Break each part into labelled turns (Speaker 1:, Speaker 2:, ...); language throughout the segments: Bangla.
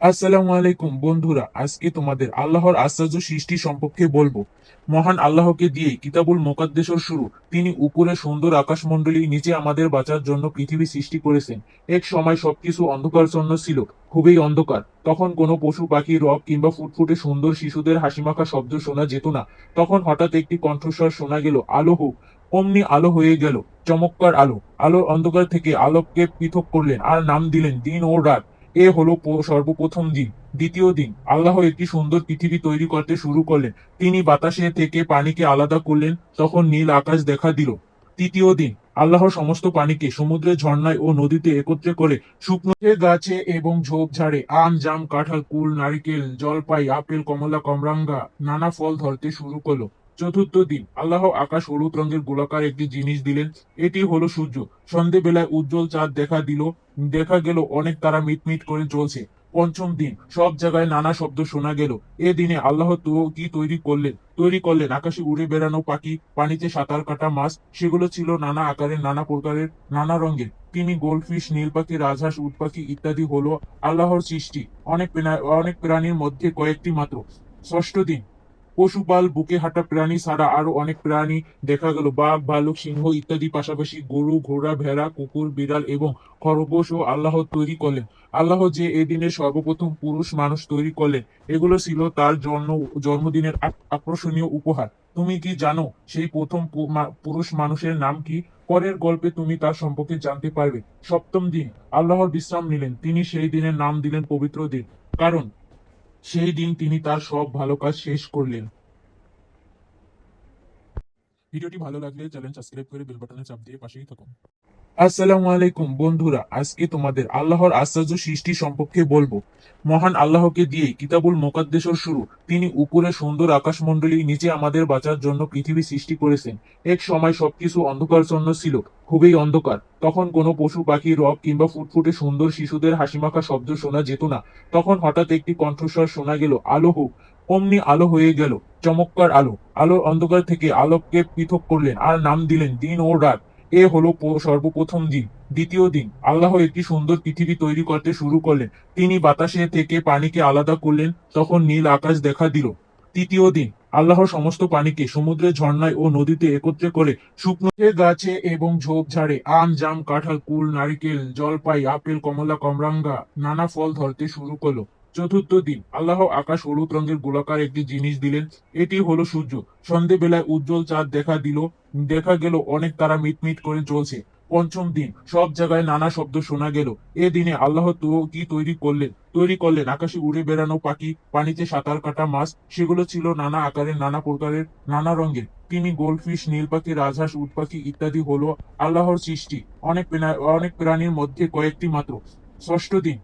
Speaker 1: আসসালামু আলাইকুম, বন্ধুরা। আজকে তোমাদের আল্লাহর আশ্চর্য সৃষ্টি সম্পর্কে বলব। মহান আল্লাহকে দিয়ে কিতাবুল মোকাদ্দেশর শুরু। তিনি উপরে সুন্দর আকাশমণ্ডলী নিচে আমাদের বাঁচার জন্য পৃথিবী সৃষ্টি করেছেন। এক সময় সবকিছু অন্ধকারচ্ছন্ন ছিল, খুবই অন্ধকার। তখন কোনো পশু, পাখি রব কিংবা ফুটফুটে সুন্দর শিশুদের হাসিমাখা শব্দ শোনা যেত না। তখন হঠাৎ একটি কণ্ঠস্বর শোনা গেল, আলো হোক। অমনি আলো হয়ে গেল, চমৎকার আলো। আলোর অন্ধকার থেকে আলোককে পৃথক করলেন আর নাম দিলেন, দিন ও রাত। এ হলো সর্বপ্রথম দিন। দ্বিতীয় দিন, আল্লাহ একটি সুন্দর পৃথিবী তৈরি করতে শুরু করলেন। তিনি বাতাসে থেকে পানিকে আলাদা করলেন, তখন নীল আকাশ দেখা দিল। তৃতীয় দিন, আল্লাহ সমস্ত পানিকে সমুদ্রের ঝর্ণায় ও নদীতে একত্রে করে শুকনো গাছে এবং ঝোপঝাড়ে আম, জাম, কাঁঠাল, কুল, নারিকেল, জলপাই, আপেল, কমলা, কমরাঙ্গা, নানা ফল ধরতে শুরু করল। চতুর্থ দিন। আল্লাহ আকাশ হলুদ রঙের গোলাকার একটি জিনিস দিলেন। এটি হলো সূর্য। সন্ধেবেলায় উজ্জ্বল চাঁদ দেখা দিল। দেখা গেল অনেক তারা মিটমিট করে জ্বলছে পঞ্চম দিন। সব জায়গায় নানা শব্দ শোনা গেল। এ দিনে আল্লাহ তো কি তৈরি করলেন? তৈরি করলেন আকাশে উড়ে বেড়ানো পাখি, পানিতে সাঁতার কাটা মাছ, সেগুলো ছিল নানা আকারের, নানা প্রকারের, নানা রঙের। তিনি গোল্ডফিশ নীল পাখি রাজহাঁস উট পাখি ইত্যাদি হলো আল্লাহর সৃষ্টি। অনেক অনেক প্রাণীর মধ্যে কয়েকটি মাত্র। ষষ্ঠ দিন। পশুপাল, বুকে হাঁটা প্রাণী ছাড়া আরও অনেক প্রাণী দেখা গেল। বাঘ, ভালুক, সিংহ ইত্যাদি, পাশাপাশি গরু, ঘোড়া, ভেড়া, কুকুর, বিড়াল এবং খরগোশ ও আল্লাহ তৈরি করলেন। আল্লাহ যে এদিনে সর্বপ্রথম পুরুষ মানুষ তৈরি করলেন, এগুলো ছিল তার জন্ম, জন্মদিনের আক- আকর্ষণীয় উপহার। তুমি কি জানো সেই প্রথম পুরুষ মানুষের নাম কি? পরের গল্পে তুমি তার সম্পর্কে জানতে পারবে। সপ্তম দিন, আল্লাহর বিশ্রাম নিলেন। তিনি সেই দিনের নাম দিলেন পবিত্র দিন। কারণ সেই দিন তিনি তার সব ভালো কাজ শেষ করলেন। ভিডিওটি ভালো লাগলে চ্যানেল সাবস্ক্রাইব করে বেল বাটনে চাপ দিয়ে পাশেই থাকুন। আসসালামু আলাইকুম, বন্ধুরা। আজকে তোমাদের আল্লাহর আশ্চর্য সৃষ্টি সম্পর্কে বলব। মহান আল্লাহকে দিয়ে কিতাবুল মোকাদ্দেশর শুরু। তিনি উপরে সুন্দর আকাশমণ্ডলী নিচে আমাদের বাঁচার জন্য পৃথিবী সৃষ্টি করেছেন। এক সময় সবকিছু অন্ধকারচ্ছন্ন ছিল, খুবই অন্ধকার। তখন কোনো পশু, পাখি রব কিংবা ফুটফুটে সুন্দর শিশুদের হাসিমাখা শব্দ শোনা যেত না। তখন হঠাৎ একটি কণ্ঠস্বর শোনা গেল, আলো হোক অমনি আলো হয়ে গেল, চমৎকার আলো। আলোর অন্ধকার থেকে আলোককে পৃথক করলেন আর নাম দিলেন, দিন ও রাত। এ হলো সর্বপ্রথম দিন। দ্বিতীয় দিন, আল্লাহ একটি সুন্দর পৃথিবী তৈরি করতে শুরু করলেন। তিনি বাতাসে থেকে পানিকে আলাদা করলেন, তখন নীল আকাশ দেখা দিল। তৃতীয় দিন, আল্লাহ সমস্ত পানিকে সমুদ্রের ঝর্ণায় ও নদীতে একত্রে করে শুকনো গাছে এবং ঝোপঝাড়ে আম, জাম, কাঁঠাল, কুল, নারিকেল, জলপাই, আপেল, কমলা, কমরাঙ্গা, নানা ফল ধরতে শুরু করল। চতুর্থ দিন। আল্লাহ আকাশ হলুদ রঙের গোলাকার একটি জিনিস দিলেন। এটি হলো সূর্য। সন্ধেবেলায় উজ্জ্বল চাঁদ দেখা দিল। দেখা গেল অনেক তারা মিটমিট করে চলছে। পঞ্চম দিন। সব জায়গায় নানা শব্দ শোনা গেল। এ দিনে আল্লাহ তো কি তৈরি করলেন? তৈরি করলেন আকাশে উড়ে বেড়ানো পাখি, পানিতে সাঁতার কাটা মাছ, সেগুলো ছিল নানা আকারের, নানা প্রকারের, নানা রঙের। তিনি গোল্ডফিশ নীল পাখি রাজহাঁস উট পাখি ইত্যাদি হলো আল্লাহর সৃষ্টি। অনেক অনেক প্রাণীর মধ্যে কয়েকটি মাত্র। ষষ্ঠ দিন।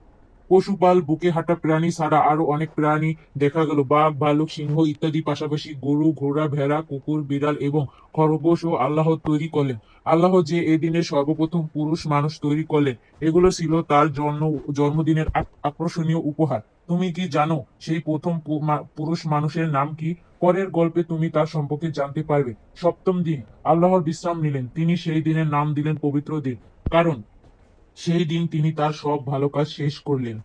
Speaker 1: পশুপাল বুকে হাঁটা প্রাণী ছাড়া আরও অনেক প্রাণী দেখা গেল। বাঘ, ভালুক, সিংহ ইত্যাদি। পাশাপাশি গরু, ঘোড়া, ভেড়া, কুকুর, বিড়াল এবং খরগোশ ও আল্লাহ তৈরি করলেন। আল্লাহ যে এদিনে সর্বপ্রথম পুরুষ মানুষ তৈরি করলেন, এগুলো ছিল তার জন্ম, জন্মদিনের আক- আকর্ষণীয় উপহার। তুমি কি জানো সেই প্রথম পুরুষ মানুষের নাম কি? পরের গল্পে তুমি তার সম্পর্কে জানতে পারবে। সপ্তম দিন, আল্লাহর বিশ্রাম নিলেন। তিনি সেই দিনের নাম দিলেন পবিত্র দিন। কারণ সেই দিন তিনি তার সব ভালো কাজ শেষ করলেন।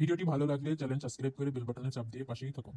Speaker 1: ভিডিওটি ভালো লাগলে চ্যানেল সাবস্ক্রাইব করে বেল বাটনে চাপ দিয়ে পাশেই থাকুন।